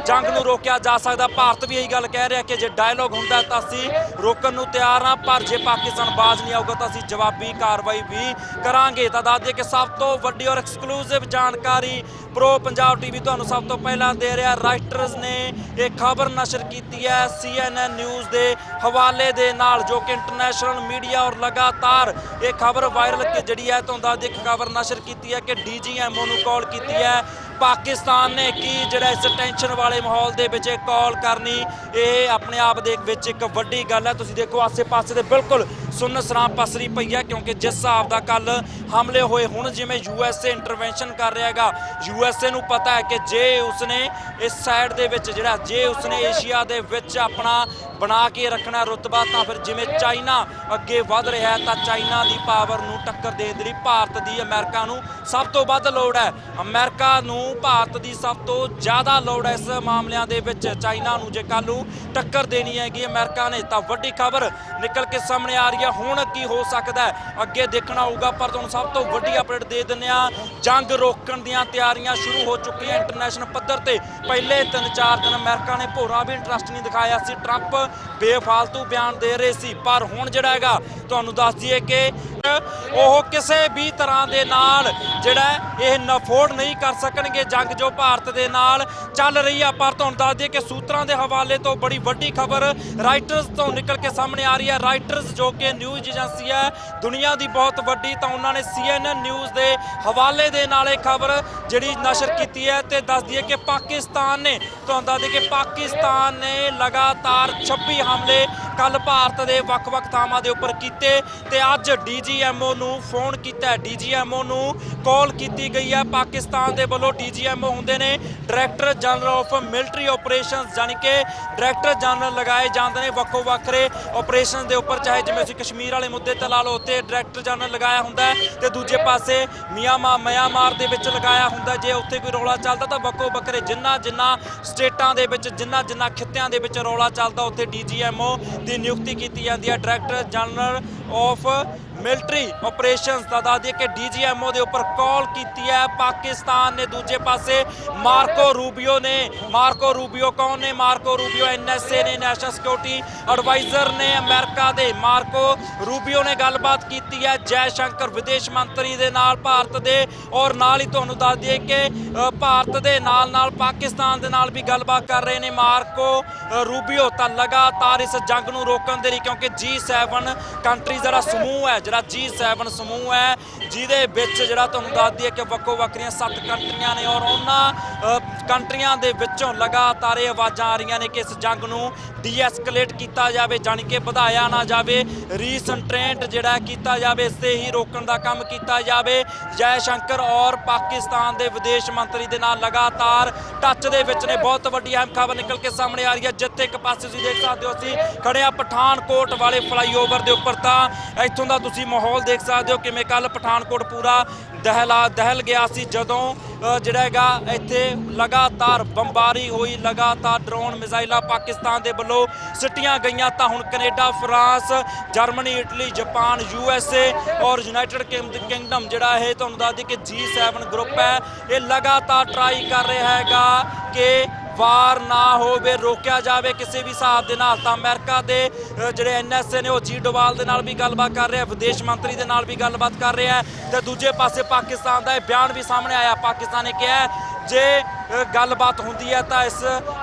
ਜੰਗ ਨੂੰ ਰੋਕਿਆ ਜਾ ਸਕਦਾ। ਭਾਰਤ ਵੀ ਇਹੀ ਗੱਲ ਕਹਿ ਰਿਹਾ ਕਿ ਜੇ ਡਾਇਲੋਗ ਹੁੰਦਾ ਤਾਂ ਅਸੀਂ ਰੋਕਣ ਨੂੰ ਤਿਆਰ ਹਾਂ, ਪਰ ਜੇ ਪਾਕਿਸਤਾਨ ਬਾਜ਼ ਨਹੀਂ ਆਊਗਾ ਤਾਂ ਅਸੀਂ ਜਵਾਬੀ ਕਾਰਵਾਈ ਵੀ ਕਰਾਂਗੇ। ਤਾਂ ਦੱਸ ਦਈਏ ਕਿ ਸਭ ਤੋਂ ਵੱਡੀ ਔਰ ਐਕਸਕਲੂਸਿਵ ਜਾਣਕਾਰੀ ਪ੍ਰੋ ਪੰਜਾਬ ਟੀਵੀ ਤੁਹਾਨੂੰ ਸਭ ਤੋਂ ਪਹਿਲਾਂ ਦੇ ਰਿਹਾ। ਰਾਈਟਰਸ ਨੇ ਇਹ ਖਬਰ ਨਸ਼ਰ ਕੀਤੀ ਹੈ CNN ਨਿਊਜ਼ ਦੇ ਹਵਾਲੇ ਦੇ ਨਾਲ, ਜੋ ਕਿ ਇੰਟਰਨੈਸ਼ਨਲ ਮੀਡੀਆ ਔਰ ਲਗਾਤਾਰ ਇਹ ਖਬਰ ਵਾਇਰਲ ਜਿਹੜੀ ਹੈ, ਤੁਹਾਨੂੰ ਦੱਸ ਦਈਏ ਕਿ ਖਬਰ ਨਸ਼ਰ ਕੀਤੀ ਹੈ ਕਿ ਡੀਜੀਐਮਓ ਨੂੰ ਕਾਲ ਕੀਤੀ ਹੈ। ਪਾਕਿਸਤਾਨ ਨੇ ਕੀ ਜਿਹੜਾ ਇਸ ਟੈਨਸ਼ਨ ਵਾਲੇ ਮਾਹੌਲ ਦੇ ਵਿੱਚ ਕਾਲ ਕਰਨੀ, ਇਹ ਆਪਣੇ ਆਪ ਦੇ ਵਿੱਚ ਇੱਕ ਵੱਡੀ ਗੱਲ ਹੈ। ਤੁਸੀਂ ਦੇਖੋ, ਆਸੇ-ਪਾਸੇ ਦੇ ਬਿਲਕੁਲ ਸੁੰਨ ਸਰਾਂ ਪਸਰੀ ਪਈ ਹੈ, ਕਿਉਂਕਿ ਜਿਸ ਹਿਸਾਬ ਦਾ ਕੱਲ ਹਮਲੇ ਹੋਏ ਹੁਣ ਜਿਵੇਂ ਯੂਐਸਏ ਇੰਟਰਵੈਂਸ਼ਨ ਕਰ ਰਿਹਾ ਹੈਗਾ ਯੂਐਸਏ ਨੂੰ ਪਤਾ ਹੈ ਕਿ ਜੇ ਉਸਨੇ ਇਸ ਸਾਈਡ ਦੇ ਵਿੱਚ ਜਿਹੜਾ, ਜੇ ਉਸਨੇ ਏਸ਼ੀਆ ਦੇ ਵਿੱਚ ਆਪਣਾ ਬਣਾ ਕੇ ਰੱਖਣਾ ਰੁਤਬਾ, ਤਾਂ ਫਿਰ ਜਿਵੇਂ ਚਾਈਨਾ ਅੱਗੇ ਵਧ ਰਿਹਾ ਹੈ, ਤਾਂ ਚਾਈਨਾ ਦੀ ਪਾਵਰ ਨੂੰ ਟੱਕਰ ਦੇਣ ਦੇ ਲਈ ਭਾਰਤ ਦੀ ਅਮਰੀਕਾ ਨੂੰ ਸਭ ਤੋਂ ਵੱਧ ਲੋੜ ਹੈ। ਅਮਰੀਕਾ ਨੂੰ ਭਾਰਤ ਦੀ ਸਭ ਤੋਂ ਜ਼ਿਆਦਾ ਲੋੜ ਹੈ ਇਸ ਮਾਮਲਿਆਂ ਦੇ ਵਿੱਚ। ਚਾਈਨਾ ਨੂੰ ਜੇ ਕੱਲ ਨੂੰ ਟੱਕਰ ਦੇਣੀ ਹੈਗੀ ਅਮਰੀਕਾ ਨੇ, ਤਾਂ ਵੱਡੀ ਖਬਰ ਨਿਕਲ ਕੇ ਸਾਹਮਣੇ ਆ ਰਹੀ ਹੈ ਹੁਣ ਕੀ ਹੋ ਸਕਦਾ ਅੱਗੇ ਦੇਖਣਾ ਹੋਊਗਾ, ਪਰ ਤੁਹਾਨੂੰ ਸਭ ਤੋਂ ਵੱਡੀ ਅਪਡੇਟ ਦੇ ਦਿੰਦੇ ਆ ਜੰਗ ਰੋਕਣ ਦੀਆਂ ਤਿਆਰੀਆਂ ਸ਼ੁਰੂ ਹੋ ਚੁੱਕੀਆਂ ਇੰਟਰਨੈਸ਼ਨਲ ਪੱਧਰ ਤੇ। ਪਹਿਲੇ 3-4 ਦਿਨ ਅਮਰੀਕਾ ਨੇ ਭੋਰਾ ਵੀ ਇੰਟਰਸਟ ਨਹੀਂ ਦਿਖਾਇਆ ਸੀ। ਟਰੰਪ ਬੇਫਾਲਤੂ ਬਿਆਨ ਦੇ ਰਹੇ ਸੀ। ਪਰ ਹੁਣ ਜਿਹੜਾ ਹੈਗਾ, ਤੁਹਾਨੂੰ ਦੱਸ ਦਈਏ ਕਿ ਉਹ ਕਿਸੇ ਵੀ ਤਰ੍ਹਾਂ ਦੇ ਨਾਲ ਜਿਹੜਾ ਇਹ ਨਫੋੜ ਨਹੀਂ ਕਰ ਸਕਣਗੇ ਜੰਗ ਜੋ ਭਾਰਤ ਦੇ ਨਾਲ ਚੱਲ ਰਹੀ ਆ। ਪਰ ਤੁਹਾਨੂੰ ਦੱਸ ਦਈਏ ਕਿ ਸੂਤਰਾਂ ਦੇ ਹਵਾਲੇ ਤੋਂ ਬੜੀ ਵੱਡੀ ਖਬਰ ਰਾਈਟਰਸ ਤੋਂ ਨਿਕਲ ਕੇ ਸਾਹਮਣੇ ਆ ਰਹੀ ਹੈ। ਰਾਈਟਰਸ ਜੋ ਕਿ ਨਿਊਜ਼ ਏਜੰਸੀ ਹੈ ਦੁਨੀਆ ਦੀ ਬਹੁਤ ਵੱਡੀ, ਤਾਂ ਉਹਨਾਂ ਨੇ CNN ਨਿਊਜ਼ ਦੇ ਹਵਾਲੇ ਦੇ ਨਾਲ ਇਹ ਖਬਰ ਜਿਹੜੀ ਨਸ਼ਰ ਕੀਤੀ ਹੈ ਤੇ ਦੱਸ ਦਈਏ ਕਿ ਪਾਕਿਸਤਾਨ ਨੇ, ਤੁਹਾਨੂੰ ਦੱਸ ਦਈਏ ਕਿ ਪਾਕਿਸਤਾਨ ਨੇ ਲਗਾਤਾਰ 26 ਹਮਲੇ ਕੱਲ ਭਾਰਤ ਦੇ ਵੱਖ-ਵੱਖ ਥਾਵਾਂ ਦੇ ਉੱਪਰ ਕੀਤੇ ਤੇ ਅੱਜ ਡੀਜੀਐਮਓ ਨੂੰ ਫੋਨ ਕੀਤਾ ਡੀਜੀਐਮਓ ਨੂੰ ਕਾਲ ਕੀਤੀ ਗਈ ਹੈ। ਪਾਕਿਸਤਾਨ ਦੇ ਵੱਲੋਂ ਡੀਜੀਐਮਓ ਹੁੰਦੇ ਨੇ director general of military operations ਯਾਨੀ ਕਿ ਡਾਇਰੈਕਟਰ ਜਨਰਲ ਲਗਾਏ ਜਾਂਦੇ ਨੇ ਵੱਖੋ ਵੱਖਰੇ ਆਪਰੇਸ਼ਨ ਦੇ ਉੱਪਰ, ਚਾਹੇ ਜਿਵੇਂ ਕਸ਼ਮੀਰ ਵਾਲੇ ਮੁੱਦੇ ਤੇ ਲਾ ਲਓ ਉੱਥੇ ਡਾਇਰੈਕਟਰ ਜਨਰਲ ਲਗਾਇਆ ਹੁੰਦਾ ਹੈ ਤੇ ਦੂਜੇ ਪਾਸੇ ਮਿਆਂਮਾਰ ਮਿਆਂਮਾਰ ਦੇ ਵਿੱਚ ਲਗਾਇਆ ਹੁੰਦਾ ਜੇ ਉੱਥੇ ਕੋਈ ਰੌਲਾ ਚੱਲਦਾ ਤਾਂ ਵੱਖੋ ਵੱਖਰੇ ਜਿੰਨਾ ਜਿੰਨਾ ਸਟੇਟਾਂ ਦੇ ਵਿੱਚ, ਜਿੰਨਾ ਜਿੰਨਾ ਖਿੱਤਿਆਂ ਦੇ ਵਿੱਚ ਰੌਲਾ ਚੱਲਦਾ, ਉੱਥੇ ਡੀਜੀਐਮਓ ਦੀ ਨਿਯੁਕਤੀ ਕੀਤੀ ਜਾਂਦੀ ਹੈ। Director general of military operations ਦਾ ਦੱਸ ਦਈਏ ਕਿ ਡੀਜੀਐਮਓ ਦੇ ਉੱਪਰ ਕਾਲ ਕੀਤੀ ਹੈ। ਪਾਕਿਸਤਾਨ ਨੇ ਦੂਜੇ ਪਾਸੇ ਮਾਰਕੋ ਰੂਬੀਓ ਨੇ। ਮਾਰਕੋ ਰੂਬੀਓ ਕੌਣ ਨੇ? ਮਾਰਕੋ ਰੂਬੀਓ ਐਨਐਸਏ ਨੇ, ਨੈਸ਼ਨਲ ਸਿਕਿਉਰਿਟੀ ਐਡਵਾਈਜ਼ਰ ਨੇ ਅਮਰੀਕਾ ਦੇ। ਮਾਰਕੋ ਰੂਬੀਓ ਨੇ ਗੱਲਬਾਤ ਕੀਤੀ ਹੈ ਜੈ ਸ਼ੰਕਰ ਵਿਦੇਸ਼ ਮੰਤਰੀ ਦੇ ਨਾਲ ਭਾਰਤ ਦੇ। ਔਰ ਨਾਲ ਹੀ ਤੁਹਾਨੂੰ ਦੱਸ ਦਈਏ ਕਿ ਭਾਰਤ ਦੇ ਨਾਲ ਨਾਲ ਪਾਕਿਸਤਾਨ ਦੇ ਨਾਲ ਵੀ ਗੱਲਬਾਤ ਕਰ ਰਹੇ ਨੇ। ਮਾਰਕੋ ਰੂਬੀਓ ਤਾਂ ਲਗਾਤਾਰ ਇਸ ਜੰਗ ਨੂੰ ਰੋਕਣ ਦੇ ਲਈ ਕਿਉਂਕਿ G7 ਕੰਟਰੀ ਜਿਹੜਾ ਸਮੂਹ ਹੈ ਜਿਹੜਾ G7 ਸਮੂਹ ਹੈ, ਜਿਹਦੇ ਵਿੱਚ ਜਿਹੜਾ ਤੁਹਾਨੂੰ ਦੱਸ ਦਈਏ ਕਿ ਵੱਖੋ ਵੱਖਰੀਆਂ ਸੱਤ ਕੰਟਰੀਆਂ ਨੇ ਔਰ ਉਹਨਾਂ ਕੰਟਰੀਆਂ ਦੇ ਵਿੱਚੋਂ ਲਗਾਤਾਰ ਇਹ ਆਵਾਜ਼ਾਂ ਆ ਰਹੀਆਂ ਨੇ ਕਿ ਇਸ ਜੰਗ ਨੂੰ ਡੀਐਸਕੇਲੇਟ ਕੀਤਾ ਜਾਵੇ, ਜਾਣੀ ਕਿ ਵਧਾਇਆ ਨਾ ਜਾਵੇ ਰੀਸੈਂਟਰੇਂਟ ਜਿਹੜਾ ਕੀਤਾ ਜਾਵੇ, ਇਸ ਤੇ ਹੀ ਰੋਕਣ ਦਾ ਕੰਮ ਕੀਤਾ ਜਾਵੇ। ਜੈ ਸ਼ੰਕਰ ਔਰ ਪਾਕਿਸਤਾਨ ਦੇ ਵਿਦੇਸ਼ ਮੰਤਰੀ ਦੇ ਨਾਲ ਲਗਾਤਾਰ ਟੱਚ ਦੇ ਵਿੱਚ ਨੇ, ਬਹੁਤ ਵੱਡੀ ਅਹਿਮ ਖਬਰ ਨਿਕਲ ਕੇ ਸਾਹਮਣੇ ਆ ਰਹੀ ਹੈ। ਜਿੱਥੇ ਇੱਕ ਪਾਸੇ ਤੁਸੀਂ ਦੇਖ ਸਕਦੇ ਹੋ ਅਸੀਂ ਖੜੇ ਆ ਪਠਾਨਕੋਟ ਵਾਲੇ ਫਲਾਈਓਵਰ ਦੇ ਉੱਪਰ ਤਾਂ ਇੱਥੋਂ ਦਾ ਤੁਸੀਂ ਮਾਹੌਲ ਦੇਖ ਸਕਦੇ ਹੋ ਕਿਵੇਂ ਕੱਲ ਪਠਾਨਕੋਟ ਪੂਰਾ ਦਹਿਲਾ ਦਹਿਲ ਗਿਆ ਸੀ ਜਦੋਂ ਜਿਹੜਾ ਹੈਗਾ ਇੱਥੇ ਲਗਾਤਾਰ ਬੰਬਾਰੀ ਹੋਈ, ਲਗਾਤਾਰ ਡਰੋਨ ਮਿਜ਼ਾਈਲਾਂ ਪਾਕਿਸਤਾਨ ਦੇ ਵੱਲੋਂ ਸਿੱਟੀਆਂ ਗਈਆਂ ਤਾਂ ਹੁਣ Canada, France, Germany, Italy, Japan, U S A ਔਰ ਯੂਨਾਈਟਿਡ ਕਿੰਗਡਮ ਜਿਹੜਾ ਇਹ ਤੁਹਾਨੂੰ ਦੱਸ ਦਈਏ ਕਿ G7 ਗਰੁੱਪ ਹੈ, ਇਹ ਲਗਾਤਾਰ ਟਰਾਈ ਕਰ ਰਿਹਾ ਹੈਗਾ ਕਿ ਵਾਰ ਨਾ ਹੋਵੇ ਰੋਕਿਆ ਜਾਵੇ ਕਿਸੇ ਵੀ ਹਿਸਾਬ ਦੇ ਨਾਲ ਤਾਂ ਅਮਰੀਕਾ ਦੇ ਅ, ਜਿਹੜੇ ਐਨਐਸਏ ਨੇ ਉਹ ਜੀ ਡੋਵਾਲ ਦੇ ਨਾਲ ਵੀ ਗੱਲਬਾਤ ਕਰ ਰਿਹਾ ਵਿਦੇਸ਼ ਮੰਤਰੀ ਦੇ ਨਾਲ ਵੀ ਗੱਲਬਾਤ ਕਰ ਰਿਹਾ ਹੈ ਤੇ ਦੂਜੇ ਪਾਸੇ ਪਾਕਿਸਤਾਨ ਦਾ ਇਹ ਬਿਆਨ ਵੀ ਸਾਹਮਣੇ ਆਇਆ। ਪਾਕਿਸਤਾਨ ਨੇ ਕਿਹਾ ਜੇ ਗੱਲਬਾਤ ਹੁੰਦੀ ਹੈ ਤਾਂ ਇਸ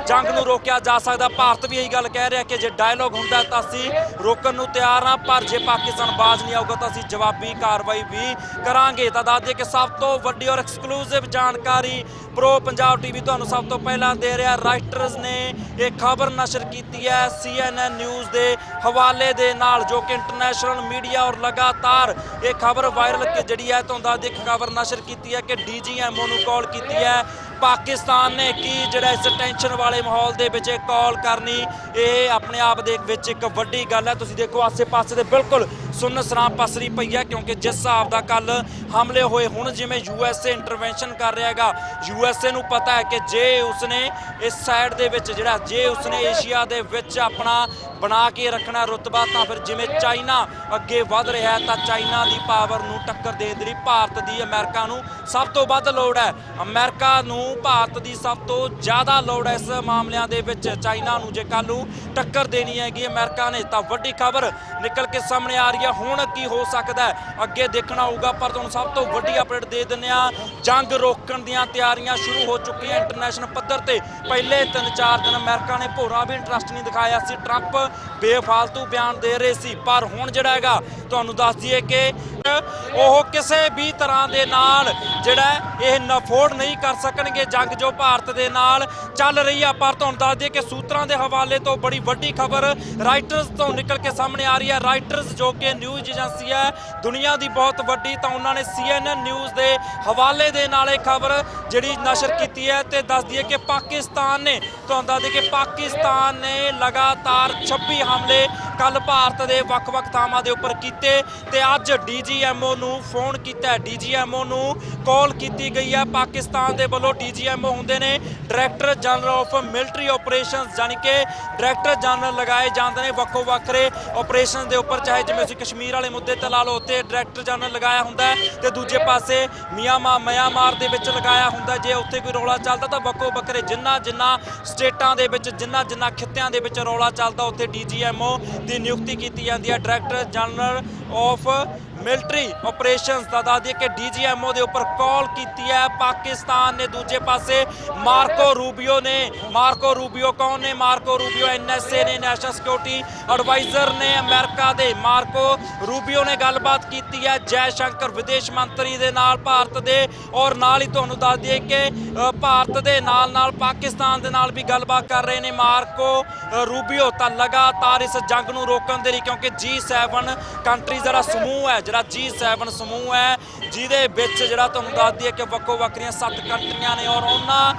ਜੰਗ ਨੂੰ ਰੋਕਿਆ ਜਾ ਸਕਦਾ। ਭਾਰਤ ਵੀ ਇਹੀ ਗੱਲ ਕਹਿ ਰਿਹਾ ਕਿ ਜੇ ਡਾਇਲੋਗ ਹੁੰਦਾ ਤਾਂ ਅਸੀਂ ਰੋਕਣ ਨੂੰ ਤਿਆਰ ਹਾਂ ਪਰ ਜੇ ਪਾਕਿਸਤਾਨ ਬਾਜ਼ ਨਹੀਂ ਆਊਗਾ ਤਾਂ ਅਸੀਂ ਜਵਾਬੀ ਕਾਰਵਾਈ ਵੀ ਕਰਾਂਗੇ। ਤਾਂ ਦੱਸ ਦਈਏ ਕਿ ਸਭ ਤੋਂ ਵੱਡੀ ਔਰ ਐਕਸਕਲੂਸਿਵ ਜਾਣਕਾਰੀ ਪ੍ਰੋ ਪੰਜਾਬ ਟੀਵੀ ਤੁਹਾਨੂੰ ਸਭ ਤੋਂ ਪਹਿਲਾਂ ਦੇ ਰਿਹਾ ਰਾਈਟਰਸ ਨੇ ਇਹ ਖਬਰ ਨਸ਼ਰ ਕੀਤੀ ਹੈ CNN ਨਿਊਜ਼ ਦੇ ਹਵਾਲੇ ਦੇ ਨਾਲ, ਜੋ ਕਿ ਇੰਟਰਨੈਸ਼ਨਲ ਮੀਡੀਆ ਔਰ ਲਗਾਤਾਰ ਇਹ ਖਬਰ ਵਾਇਰਲ ਜਿਹੜੀ ਹੈ, ਤੁਹਾਨੂੰ ਦੱਸ ਇੱਕ ਖਬਰ ਨਸ਼ਰ ਕੀਤੀ ਹੈ, ਕਿ ਡੀਜੀਐਮਓ ਨੂੰ ਕਾਲ ਕੀਤੀ ਹੈ। ਪਾਕਿਸਤਾਨ ਨੇ ਕੀ ਜਿਹੜਾ ਇਸ ਟੈਨਸ਼ਨ ਵਾਲੇ ਮਾਹੌਲ ਦੇ ਵਿੱਚ ਇਹ ਕਾਲ ਕਰਨੀ, ਇਹ ਆਪਣੇ ਆਪ ਦੇ ਵਿੱਚ ਇੱਕ ਵੱਡੀ ਗੱਲ ਹੈ। ਤੁਸੀਂ ਦੇਖੋ ਆਸੇ-ਪਾਸੇ ਦੇ ਬਿਲਕੁਲ ਸੁੰਨ ਸਰਾਂ ਪਸਰੀ ਪਈ ਹੈ, ਕਿਉਂਕਿ ਜਿਸ ਹਿਸਾਬ ਦਾ ਕੱਲ ਹਮਲੇ ਹੋਏ ਹੁਣ ਜਿਵੇਂ ਯੂਐਸਏ ਇੰਟਰਵੈਂਸ਼ਨ ਕਰ ਰਿਹਾ ਹੈਗਾ ਯੂਐਸਏ ਨੂੰ ਪਤਾ ਹੈ ਕਿ ਜੇ ਉਸਨੇ ਇਸ ਸਾਈਡ ਦੇ ਵਿੱਚ ਜਿਹੜਾ, ਜੇ ਉਸਨੇ ਏਸ਼ੀਆ ਦੇ ਵਿੱਚ ਆਪਣਾ ਬਣਾ ਕੇ ਰੱਖਣਾ ਰੁਤਬਾ, ਤਾਂ ਫਿਰ ਜਿਵੇਂ ਚਾਈਨਾ ਅੱਗੇ ਵੱਧ ਰਿਹਾ ਹੈ, ਤਾਂ ਚਾਈਨਾ ਦੀ ਪਾਵਰ ਨੂੰ ਟੱਕਰ ਦੇਣ ਦੇ ਲਈ ਭਾਰਤ ਦੀ ਅਮਰੀਕਾ ਨੂੰ ਸਭ ਤੋਂ ਵੱਧ ਲੋੜ ਹੈ। ਅਮਰੀਕਾ ਨੂੰ ਭਾਰਤ ਦੀ ਸਭ ਤੋਂ ਜ਼ਿਆਦਾ ਲੋੜ ਇਸ ਮਾਮਲਿਆਂ ਦੇ ਵਿੱਚ। ਚਾਈਨਾ ਨੂੰ ਜੇ ਕੱਲ ਨੂੰ ਟੱਕਰ ਦੇਣੀ ਹੈਗੀ, ਅਮਰੀਕਾ ਨੇ ਤਾਂ ਵੱਡੀ ਖਬਰ ਨਿਕਲ ਕੇ ਸਾਹਮਣੇ ਆ ਰਹੀ ਹੈ। ਹੁਣ ਕੀ ਹੋ ਸਕਦਾ ਅੱਗੇ ਦੇਖਣਾ ਹੋਊਗਾ, ਪਰ ਤੁਹਾਨੂੰ ਸਭ ਤੋਂ ਵੱਡੀ ਅਪਡੇਟ ਦੇ ਦਿੰਦੇ ਆ ਜੰਗ ਰੋਕਣ ਦੀਆਂ ਤਿਆਰੀਆਂ ਸ਼ੁਰੂ ਹੋ ਚੁੱਕੀਆਂ ਇੰਟਰਨੈਸ਼ਨਲ ਪੱਧਰ ਤੇ। ਪਹਿਲੇ 3-4 ਦਿਨ ਅਮਰੀਕਾ ਨੇ ਭੋਰਾ ਵੀ ਇੰਟਰਸਟ ਨਹੀਂ ਦਿਖਾਇਆ ਸੀ। ਟਰੰਪ ਬੇਫਾਲਤੂ ਬਿਆਨ ਦੇ ਰਹੇ ਸੀ। ਪਰ ਹੁਣ ਜਿਹੜਾ ਹੈਗਾ, ਤੁਹਾਨੂੰ ਦੱਸ ਦਈਏ ਕਿ ਉਹ ਕਿਸੇ ਵੀ ਤਰ੍ਹਾਂ ਦੇ ਨਾਲ ਜਿਹੜਾ ਇਹ ਨਫੋੜ ਨਹੀਂ ਕਰ ਸਕਣਗੇ ਜੰਗ ਜੋ ਭਾਰਤ ਦੇ ਨਾਲ ਚੱਲ ਰਹੀ ਆ, ਪਰ ਤੁਹਾਨੂੰ ਦੱਸ ਦਈਏ ਕਿ ਸੂਤਰਾਂ ਦੇ ਹਵਾਲੇ ਤੋਂ ਬੜੀ ਵੱਡੀ ਖਬਰ ਰਾਈਟਰਸ ਤੋਂ ਨਿਕਲ ਕੇ ਸਾਹਮਣੇ ਆ ਰਹੀ ਹੈ ਰਾਈਟਰਸ ਜੋ ਕਿ ਨਿਊਜ਼ ਏਜੰਸੀ ਹੈ, ਦੁਨੀਆ ਦੀ ਬਹੁਤ ਵੱਡੀ, ਤਾਂ ਉਹਨਾਂ ਨੇ CNN ਨਿਊਜ਼ ਦੇ ਹਵਾਲੇ ਦੇ ਨਾਲ ਇਹ ਖਬਰ ਜਿਹੜੀ ਨਸ਼ਰ ਕੀਤੀ ਹੈ ਤੇ ਦੱਸ ਦਈਏ ਕਿ ਪਾਕਿਸਤਾਨ ਨੇ, ਤੁਹਾਨੂੰ ਦੱਸ ਦਈਏ ਕਿ ਪਾਕਿਸਤਾਨ ਨੇ ਲਗਾਤਾਰ 26 ਹਮਲੇ ਕੱਲ ਭਾਰਤ ਦੇ ਵੱਖ-ਵੱਖ ਥਾਵਾਂ ਦੇ ਉੱਪਰ ਕੀਤੇ ਤੇ ਅੱਜ ਡੀਜੀਐਮਓ ਨੂੰ ਫੋਨ ਕੀਤਾ ਹੈ। ਡੀਜੀਐਮਓ ਨੂੰ ਕਾਲ ਕੀਤੀ ਗਈ ਹੈ। ਪਾਕਿਸਤਾਨ ਦੇ ਵੱਲੋਂ ਡੀਜੀਐਮਓ ਹੁੰਦੇ ਨੇ, director general of military operations ਯਾਨੀ ਕਿ ਡਾਇਰੈਕਟਰ ਜਨਰਲ ਲਗਾਏ ਜਾਂਦੇ ਨੇ ਵੱਖੋ ਵੱਖਰੇ ਆਪਰੇਸ਼ਨ ਦੇ ਉੱਪਰ, ਚਾਹੇ ਜਿਵੇਂ ਅਸੀਂ ਕਸ਼ਮੀਰ ਵਾਲੇ ਮੁੱਦੇ ਤੇ ਲਾ ਲਓ, ਉੱਥੇ ਡਾਇਰੈਕਟਰ ਜਨਰਲ ਲਗਾਇਆ ਹੁੰਦਾ ਹੈ ਤੇ ਦੂਜੇ ਪਾਸੇ ਮਿਆਂਮਾਰ ਮਿਆਂਮਾਰ ਦੇ ਵਿੱਚ ਲਗਾਇਆ ਹੁੰਦਾ ਜੇ ਉੱਥੇ ਕੋਈ ਰੌਲਾ ਚੱਲਦਾ ਤਾਂ ਵੱਖੋ ਵੱਖਰੇ ਜਿੰਨਾ ਜਿੰਨਾ ਸਟੇਟਾਂ ਦੇ ਵਿੱਚ, ਜਿੰਨਾ ਜਿੰਨਾ ਖਿੱਤਿਆਂ ਦੇ ਵਿੱਚ ਰੌਲਾ ਚੱਲਦਾ, ਉੱਥੇ ਡੀਜੀਐਮਓ ਦੀ ਨਿਯੁਕਤੀ ਕੀਤੀ ਜਾਂਦੀ ਹੈ। Director general of military operations ਦਾ ਦੱਸ ਦਈਏ ਕਿ ਡੀਜੀਐਮਓ ਦੇ ਉੱਪਰ ਕਾਲ ਕੀਤੀ ਹੈ। ਪਾਕਿਸਤਾਨ ਨੇ ਦੂਜੇ ਪਾਸੇ ਮਾਰਕੋ ਰੂਬੀਓ ਨੇ, ਮਾਰਕੋ ਰੂਬੀਓ ਕੌਣ ਨੇ? ਮਾਰਕੋ ਰੂਬੀਓ ਐਨਐਸਏ ਨੇ, ਨੈਸ਼ਨਲ ਸਿਕਿਉਰਿਟੀ ਐਡਵਾਈਜ਼ਰ ਨੇ ਅਮਰੀਕਾ ਦੇ। ਮਾਰਕੋ ਰੂਬੀਓ ਨੇ ਗੱਲਬਾਤ ਕੀਤੀ ਹੈ ਜੈ ਸ਼ੰਕਰ ਵਿਦੇਸ਼ ਮੰਤਰੀ ਦੇ ਨਾਲ ਭਾਰਤ ਦੇ। ਔਰ ਨਾਲ ਹੀ ਤੁਹਾਨੂੰ ਦੱਸ ਦਈਏ ਕਿ ਭਾਰਤ ਦੇ ਨਾਲ ਨਾਲ ਪਾਕਿਸਤਾਨ ਦੇ ਨਾਲ ਵੀ ਗੱਲਬਾਤ ਕਰ ਰਹੇ ਨੇ। ਮਾਰਕੋ ਰੂਬੀਓ ਤਾਂ ਲਗਾਤਾਰ ਇਸ ਜੰਗ ਨੂੰ ਰੋਕਣ ਦੇ ਲਈ ਕਿਉਂਕਿ G7 ਕੰਟਰੀ ਜਿਹੜਾ ਸਮੂਹ ਹੈ ਜਿਹੜਾ G7 ਸਮੂਹ ਹੈ ਜਿਹਦੇ ਵਿੱਚ ਜਿਹੜਾ ਤੁਹਾਨੂੰ ਦੱਸ ਦਈਏ ਕਿ ਵੱਖੋ ਵੱਖਰੀਆਂ ਸੱਤ ਕੰਟਰੀਆਂ ਨੇ ਔਰ ਉਹਨਾਂ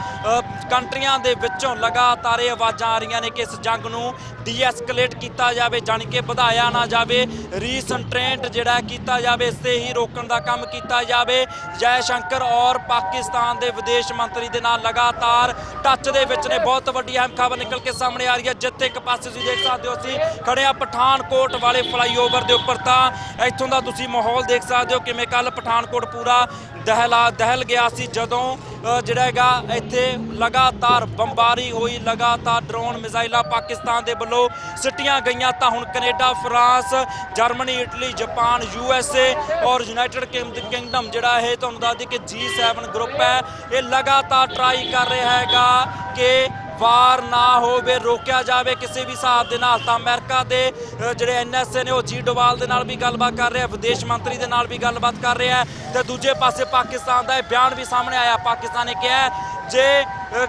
ਕੰਟਰੀਆਂ ਦੇ ਵਿੱਚੋਂ ਲਗਾਤਾਰ ਇਹ ਆਵਾਜ਼ਾਂ ਆ ਰਹੀਆਂ ਨੇ ਕਿ ਇਸ ਜੰਗ ਨੂੰ ਡੀਐਸਕੇਲੇਟ ਕੀਤਾ ਜਾਵੇ, ਜਾਣੀ ਕਿ ਵਧਾਇਆ ਨਾ ਜਾਵੇ ਰੀਸੈਂਟਰੇਂਟ ਜਿਹੜਾ ਕੀਤਾ ਜਾਵੇ, ਇਸ ਤੇ ਹੀ ਰੋਕਣ ਦਾ ਕੰਮ ਕੀਤਾ ਜਾਵੇ। ਜੈ ਸ਼ੰਕਰ ਔਰ ਪਾਕਿਸਤਾਨ ਦੇ ਵਿਦੇਸ਼ ਮੰਤਰੀ ਦੇ ਨਾਲ ਲਗਾਤਾਰ ਟੱਚ ਦੇ ਵਿੱਚ ਨੇ। ਬਹੁਤ ਵੱਡੀ ਅਹਿਮ ਖਬਰ ਨਿਕਲ ਕੇ ਸਾਹਮਣੇ ਆ ਰਹੀ ਹੈ। ਜਿੱਥੇ ਇੱਕ ਪਾਸੇ ਤੁਸੀਂ ਦੇਖ ਸਕਦੇ ਹੋ, ਅਸੀਂ ਖੜੇ ਆ ਪਠਾਨਕੋਟ ਵਾਲੇ ਫਲਾਈਓਵਰ ਦੇ ਉੱਪਰ ਤਾਂ ਇੱਥੋਂ ਦਾ ਤੁਸੀਂ ਮਾਹੌਲ ਦੇਖ ਸਕਦੇ ਹੋ, ਕਿਵੇਂ ਕੱਲ ਪਠਾਨਕੋਟ ਪੂਰਾ ਦਹਿਲਾ ਦਹਿਲ ਗਿਆ ਸੀ ਜਦੋਂ ਜਿਹੜਾ ਹੈਗਾ ਇੱਥੇ ਲਗਾਤਾਰ ਬੰਬਾਰੀ ਹੋਈ, ਲਗਾਤਾਰ ਡਰੋਨ ਮਿਜ਼ਾਈਲਾਂ ਪਾਕਿਸਤਾਨ ਦੇ ਵੱਲੋਂ ਸਿੱਟੀਆਂ ਗਈਆਂ ਤਾਂ ਹੁਣ Canada, France, Germany, Italy, Japan, U S A ਔਰ ਯੂਨਾਈਟਿਡ ਕਿੰਗਡਮ ਜਿਹੜਾ ਇਹ ਤੁਹਾਨੂੰ ਦੱਸ ਦਈਏ ਕਿ G7 ਗਰੁੱਪ ਹੈ, ਇਹ ਲਗਾਤਾਰ ਟਰਾਈ ਕਰ ਰਿਹਾ ਹੈਗਾ ਕਿ ਵਾਰ ਨਾ ਹੋਵੇ ਰੋਕਿਆ ਜਾਵੇ ਕਿਸੇ ਵੀ ਹਿਸਾਬ ਦੇ ਨਾਲ ਤਾਂ ਅਮਰੀਕਾ ਦੇ ਅ, ਜਿਹੜੇ ਐਨਐਸਏ ਨੇ ਉਹ ਜੀ ਡੋਵਾਲ ਦੇ ਨਾਲ ਵੀ ਗੱਲਬਾਤ ਕਰ ਰਿਹਾ ਵਿਦੇਸ਼ ਮੰਤਰੀ ਦੇ ਨਾਲ ਵੀ ਗੱਲਬਾਤ ਕਰ ਰਿਹਾ ਤੇ ਦੂਜੇ ਪਾਸੇ ਪਾਕਿਸਤਾਨ ਦਾ ਇਹ ਬਿਆਨ ਵੀ ਸਾਹਮਣੇ ਆਇਆ। ਪਾਕਿਸਤਾਨ ਨੇ ਕਿਹਾ ਜੇ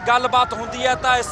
ਗੱਲਬਾਤ ਹੁੰਦੀ ਹੈ ਤਾਂ ਇਸ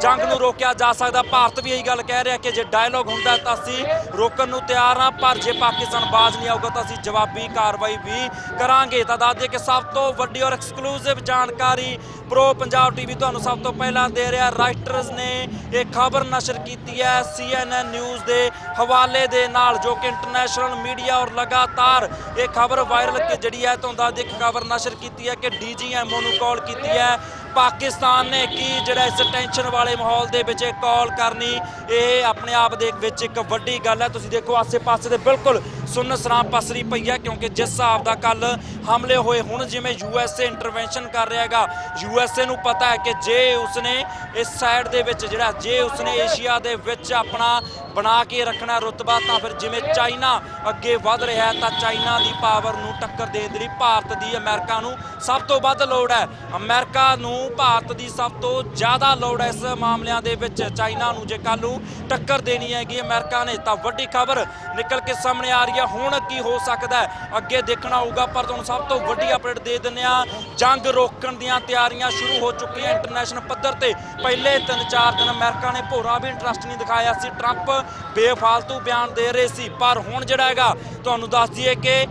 ਜੰਗ ਨੂੰ ਰੋਕਿਆ ਜਾ ਸਕਦਾ। ਭਾਰਤ ਵੀ ਇਹੀ ਗੱਲ ਕਹਿ ਰਿਹਾ ਕਿ ਜੇ ਡਾਇਲੋਗ ਹੁੰਦਾ ਤਾਂ ਅਸੀਂ ਰੋਕਣ ਨੂੰ ਤਿਆਰ ਹਾਂ, ਪਰ ਜੇ ਪਾਕਿਸਤਾਨ ਬਾਜ਼ ਨਹੀਂ ਆਊਗਾ ਤਾਂ ਅਸੀਂ ਜਵਾਬੀ ਕਾਰਵਾਈ ਵੀ ਕਰਾਂਗੇ। ਤਾਂ ਦੱਸ ਦਈਏ ਕਿ ਸਭ ਤੋਂ ਵੱਡੀ ਔਰ ਐਕਸਕਲੂਸਿਵ ਜਾਣਕਾਰੀ ਪ੍ਰੋ ਪੰਜਾਬ ਟੀਵੀ ਤੁਹਾਨੂੰ ਸਭ ਤੋਂ ਪਹਿਲਾਂ ਦੇ ਰਿਹਾ। ਰਾਈਟਰਸ ਨੇ ਇਹ ਖਬਰ ਨਸ਼ਰ ਕੀਤੀ ਹੈ CNN ਨਿਊਜ਼ ਦੇ ਹਵਾਲੇ ਦੇ ਨਾਲ, ਜੋ ਕਿ ਇੰਟਰਨੈਸ਼ਨਲ ਮੀਡੀਆ ਔਰ ਲਗਾਤਾਰ ਇਹ ਖਬਰ ਵਾਇਰਲ ਜਿਹੜੀ ਹੈ, ਤੁਹਾਨੂੰ ਦੱਸ ਦਈਏ ਖਬਰ ਨਸ਼ਰ ਕੀਤੀ ਹੈ ਕਿ ਡੀਜੀਐਮਓ ਨੂੰ ਕਾਲ ਕੀਤੀ ਹੈ। ਪਾਕਿਸਤਾਨ ਨੇ ਕੀ ਜਿਹੜਾ ਇਸ ਟੈਨਸ਼ਨ ਵਾਲੇ ਮਾਹੌਲ ਦੇ ਵਿੱਚ ਕਾਲ ਕਰਨੀ, ਇਹ ਆਪਣੇ ਆਪ ਦੇ ਵਿੱਚ ਇੱਕ ਵੱਡੀ ਗੱਲ ਹੈ। ਤੁਸੀਂ ਦੇਖੋ ਆਸੇ-ਪਾਸੇ ਦੇ ਬਿਲਕੁਲ ਸੁੰਨ ਸਰਾਮ ਪਸਰੀ ਪਈ ਹੈ ਕਿਉਂਕਿ ਜਿਸ ਹਿਸਾਬ ਦਾ ਕੱਲ ਹਮਲੇ ਹੋਏ ਹੁਣ ਜਿਵੇਂ ਯੂਐਸਏ ਇੰਟਰਵੈਂਸ਼ਨ ਕਰ ਰਿਹਾ ਹੈਗਾ ਯੂਐਸਏ ਨੂੰ ਪਤਾ ਹੈ ਕਿ ਜੇ ਉਸਨੇ ਇਸ ਸਾਈਡ ਦੇ ਵਿੱਚ ਜਿਹੜਾ, ਜੇ ਉਸਨੇ ਏਸ਼ੀਆ ਦੇ ਵਿੱਚ ਆਪਣਾ ਬਣਾ ਕੇ ਰੱਖਣਾ ਰੁਤਬਾ, ਤਾਂ ਫਿਰ ਜਿਵੇਂ ਚਾਈਨਾ ਅੱਗੇ ਵੱਧ ਰਿਹਾ ਤਾਂ ਚਾਈਨਾ ਦੀ ਪਾਵਰ ਨੂੰ ਟੱਕਰ ਦੇਣ ਦੇ ਲਈ ਭਾਰਤ ਦੀ ਅਮਰੀਕਾ ਨੂੰ ਸਭ ਤੋਂ ਵੱਧ ਲੋੜ ਹੈ। ਅਮਰੀਕਾ ਨੂੰ ਭਾਰਤ ਦੀ ਸਭ ਤੋਂ ਜ਼ਿਆਦਾ ਲੋੜ ਹੈ ਇਸ ਮਾਮਲਿਆਂ ਦੇ ਵਿੱਚ। ਚਾਈਨਾ ਨੂੰ ਜੇ ਕੱਲ ਨੂੰ ਟੱਕਰ ਦੇਣੀ ਹੈਗੀ ਅਮਰੀਕਾ ਨੇ, ਤਾਂ ਵੱਡੀ ਖਬਰ ਨਿਕਲ ਕੇ ਸਾਹਮਣੇ ਆ ਰਹੀ ਹੈ ਹੁਣ ਕੀ ਹੋ ਸਕਦਾ ਹੈ? ਅੱਗੇ ਦੇਖਣਾ ਹੋਊਗਾ, ਪਰ ਤੁਹਾਨੂੰ ਸਭ ਤੋਂ ਵੱਡੀ ਅਪਡੇਟ ਦੇ ਦਿੰਦੇ ਆ ਜੰਗ ਰੋਕਣ ਦੀਆਂ ਤਿਆਰੀਆਂ ਸ਼ੁਰੂ ਹੋ ਚੁੱਕੀਆਂ ਇੰਟਰਨੈਸ਼ਨਲ ਪੱਧਰ ਤੇ। ਪਹਿਲੇ 3-4 ਦਿਨ ਅਮਰੀਕਾ ਨੇ ਭੋਰਾ ਵੀ ਇੰਟਰਸਟ ਨਹੀਂ ਦਿਖਾਇਆ ਸੀ। ਟਰੰਪ ਬੇਫਾਲਤੂ ਬਿਆਨ ਦੇ ਰਹੇ ਸੀ। ਪਰ ਹੁਣ ਜਿਹੜਾ ਹੈਗਾ, ਤੁਹਾਨੂੰ ਦੱਸ ਦਈਏ ਕਿ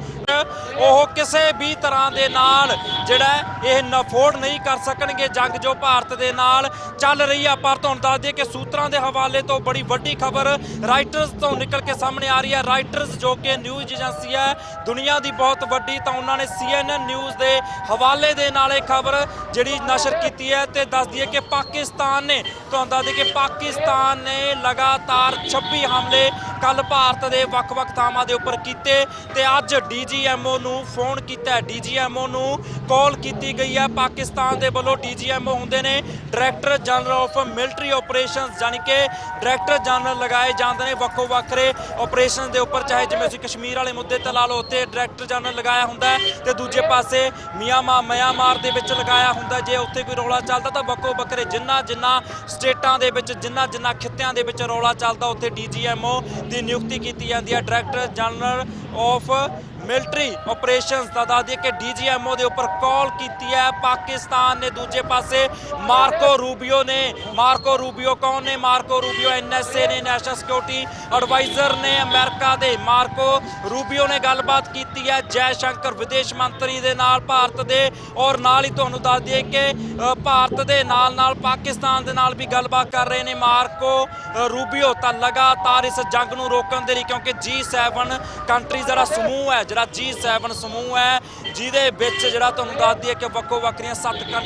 ਉਹ ਕਿਸੇ ਵੀ ਤਰ੍ਹਾਂ ਦੇ ਨਾਲ ਜਿਹੜਾ ਇਹ ਨਫੋੜ ਨਹੀਂ ਕਰ ਸਕਣਗੇ ਜੰਗ ਜੋ ਭਾਰਤ ਦੇ ਨਾਲ ਚੱਲ ਰਹੀ ਆ। ਪਰ ਤੁਹਾਨੂੰ ਦੱਸ ਦਈਏ ਕਿ ਸੂਤਰਾਂ ਦੇ ਹਵਾਲੇ ਤੋਂ ਬੜੀ ਵੱਡੀ ਖਬਰ ਰਾਈਟਰਸ ਤੋਂ ਨਿਕਲ ਕੇ ਸਾਹਮਣੇ ਆ ਰਹੀ ਹੈ। ਰਾਈਟਰਸ ਜੋ ਕਿ ਨਿਊਜ਼ ਏਜੰਸੀ ਹੈ। ਦੁਨੀਆ ਦੀ ਬਹੁਤ ਵੱਡੀ ਤਾਂ ਉਹਨਾਂ ਨੇ CNN ਨਿਊਜ਼ ਦੇ ਹਵਾਲੇ ਦੇ ਨਾਲ ਇਹ ਖਬਰ ਜਿਹੜੀ ਨਸ਼ਰ ਕੀਤੀ ਹੈ ਤੇ ਦੱਸ ਦਈਏ ਕਿ ਪਾਕਿਸਤਾਨ ਨੇ, ਤੁਹਾਨੂੰ ਦੱਸ ਦਈਏ ਕਿ ਪਾਕਿਸਤਾਨ ਨੇ ਲਗਾਤਾਰ 26 ਹਮਲੇ ਕੱਲ ਭਾਰਤ ਦੇ ਵੱਖ-ਵੱਖ ਥਾਵਾਂ ਦੇ ਉੱਪਰ ਕੀਤੇ ਤੇ ਅੱਜ ਡੀਜੀਐਮਓ ਨੂੰ ਫੋਨ ਕੀਤਾ ਡੀਜੀਐਮਓ ਨੂੰ ਕਾਲ ਕੀਤੀ ਗਈ ਹੈ। ਪਾਕਿਸਤਾਨ ਦੇ ਵੱਲੋਂ ਡੀਜੀਐਮਓ ਹੁੰਦੇ ਨੇ director general of military operations ਜਾਨੀ ਕਿ ਡਾਇਰੈਕਟਰ ਜਨਰਲ ਲਗਾਏ ਜਾਂਦੇ ਨੇ ਵੱਖੋ ਵੱਖਰੇ ਆਪਰੇਸ਼ਨ ਦੇ ਉੱਪਰ, ਚਾਹੇ ਜਿਵੇਂ ਅਸੀਂ ਕਸ਼ਮੀਰ ਵਾਲੇ ਮੁੱਦੇ ਤੇ ਲਾ ਲਓ ਉੱਥੇ ਡਾਇਰੈਕਟਰ ਜਨਰਲ ਲਗਾਇਆ ਹੁੰਦਾ ਹੈ ਤੇ ਦੂਜੇ ਪਾਸੇ ਮਿਆਂਮਾਰ ਮਿਆਂਮਾਰ ਦੇ ਵਿੱਚ ਲਗਾਇਆ ਹੁੰਦਾ ਜੇ ਉੱਥੇ ਕੋਈ ਰੌਲਾ ਚੱਲਦਾ ਤਾਂ ਵੱਖੋ ਵੱਖਰੇ ਜਿੰਨਾ ਜਿੰਨਾ ਸਟੇਟਾਂ ਦੇ ਵਿੱਚ, ਜਿੰਨਾ ਜਿੰਨਾ ਖਿੱਤਿਆਂ ਦੇ ਵਿੱਚ ਰੌਲਾ ਚੱਲਦਾ, ਉੱਥੇ ਡੀਜੀਐਮਓ ਦੀ ਨਿਯੁਕਤੀ ਕੀਤੀ ਜਾਂਦੀ ਹੈ। Director general of military operations ਦਾ ਦੱਸ ਦਈਏ ਕਿ ਡੀਜੀਐਮਓ ਦੇ ਉੱਪਰ ਕਾਲ ਕੀਤੀ ਹੈ। ਪਾਕਿਸਤਾਨ ਨੇ ਦੂਜੇ ਪਾਸੇ ਮਾਰਕੋ ਰੂਬੀਓ ਨੇ, ਮਾਰਕੋ ਰੂਬੀਓ ਕੌਣ ਨੇ? ਮਾਰਕੋ ਰੂਬੀਓ ਐਨਐਸਏ ਨੇ, ਨੈਸ਼ਨਲ ਸਿਕਿਉਰਿਟੀ ਐਡਵਾਈਜ਼ਰ ਨੇ ਅਮਰੀਕਾ ਦੇ, ਮਾਰਕੋ ਰੂਬੀਓ ਨੇ ਗੱਲਬਾਤ ਕੀਤੀ ਹੈ, ਜੈ ਸ਼ੰਕਰ ਵਿਦੇਸ਼ ਮੰਤਰੀ ਦੇ ਨਾਲ ਭਾਰਤ ਦੇ ਔਰ ਨਾਲ ਹੀ ਤੁਹਾਨੂੰ ਦੱਸ ਦਈਏ ਕਿ ਭਾਰਤ ਦੇ ਨਾਲ ਨਾਲ ਪਾਕਿਸਤਾਨ ਦੇ ਨਾਲ ਵੀ ਗੱਲਬਾਤ ਕਰ ਰਹੇ ਨੇ ਮਾਰਕੋ ਰੂਬੀਓ ਤਾਂ ਲਗਾਤਾਰ ਇਸ ਜੰਗ ਨੂੰ ਰੋਕਣ ਦੇ ਲਈ ਕਿਉਂਕਿ G7 ਕੰਟਰੀ ਦਾ ਸਮੂਹ ਹੈ ਜਿਹੜਾ G7 ਸਮੂਹ ਹੈ, ਜਿਹਦੇ ਵਿੱਚ ਜਿਹੜਾ ਤੁਹਾਨੂੰ ਦੱਸ ਦਈਏ ਕਿ ਵੱਖੋ ਵੱਖਰੀਆਂ ਸੱਤ ਕੰਟਰੀ